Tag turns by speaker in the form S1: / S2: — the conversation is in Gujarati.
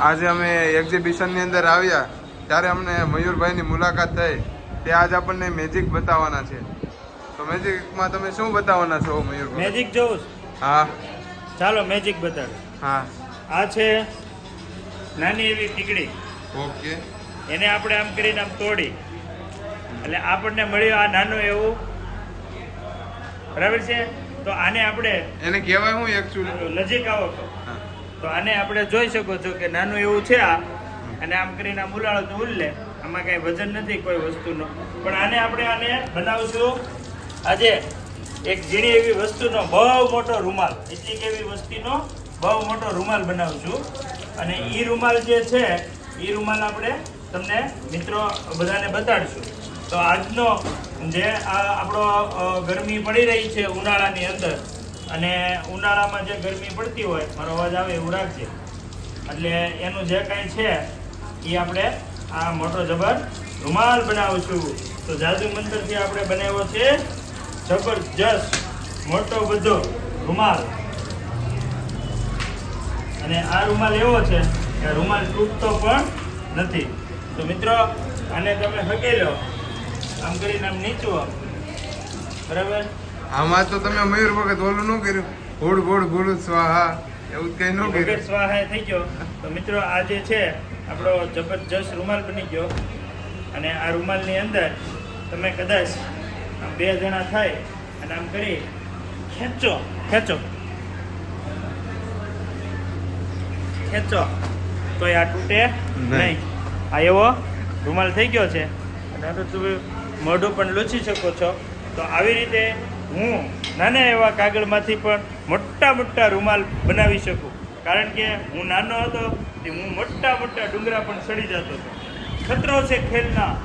S1: આજે અમે એક્ઝિબિશનની અંદર આવ્યા. ત્યારે અમને મયુરભાઈની મુલાકાત થઈ. તે આજ આપણને મેજિક બતાવવાના છે. તો મેજિકમાં તમે શું બતાવવાના છો મયુરભાઈ?
S2: મેજિક જોઉં
S1: હા.
S2: ચાલો મેજિક બતાવ
S1: હા.
S2: આ છે નાની એવી ટીકડી.
S1: ઓકે.
S2: એને આપણે આમ કરીને આમ તોડી. એટલે આપણને મળ્યું આ નાનું એવું. બરાબર છે? તો આને આપણે
S1: એને કહેવાય હું એકચ્યુઅલી
S2: નજીક આવો તો તો આને આપણે જોઈ શકો છો કે નાનું એવું છે આ. અને આમ કરીને આમ ઉલાળો તો ઉલ્લે આમાં કાંઈ વજન નથી, કોઈ વસ્તુનો. પણ આને આપણે આને બનાવશું. આજે એક ઝીણી એવી વસ્તુનો બહુ મોટો રૂમાલ. એટલી એવી વસ્તુનો બહુ મોટો રૂમાલ બનાવશું. અને એ રૂમાલ જે છે એ રૂમાલ આપણે તમને મિત્રો બધાને બતાડશું. તો આજનો જે આ આપણો ગરમી પડી રહી છે ઉનાળાની અંદર અને ઉનાળામાં જે ગરમી પડતી હોય, મારો અવાજ આવે એવું રાખજે. એટલે એનું જે કાંઈ છે એ આપણે આ મોટો જબર રૂમાલ બનાવશું. તો જાદુ મંતરથી આપણે બનાવ્યો છે જબરજસ્ત મોટો બધો રૂમાલ. અને આ રૂમાલ એવો છે કે રૂમાલ તૂટતો પણ નથી. તો મિત્રો, આને તમે હકેલો આમ કરીને આમ નીચું બરાબર?
S1: આમાં તો તમે મયુર વખત ઓલું ન કર્યું. ગોળ ગોળ ગુડ સ્વાહા. એવું કઈ ન કર્યું.
S2: સ્વાહાય થઈ ગયો. તો મિત્રો આ જે છે આપણો જબરજસ્ત રૂમાલ બની ગયો. અને આ રૂમાલની અંદર તમે કદાચ આમ બે જણા થાય અને આમ કરી ખેંચો ખેંચો. ખેંચો. તો આ તૂટે
S1: નહીં.
S2: આ એવો રૂમાલ થઈ ગયો છે. અને તમે મોઢું પણ લૂછી શકો છો. તો આવી રીતે હું નાના એવા કાગળમાંથી પણ મોટા મોટા રૂમાલ બનાવી શકું. કારણ કે હું નાનો હતો, તે હું મોટા મોટા ડુંગરા પણ સડી જતો હતો. ખતરો છે ખેલના.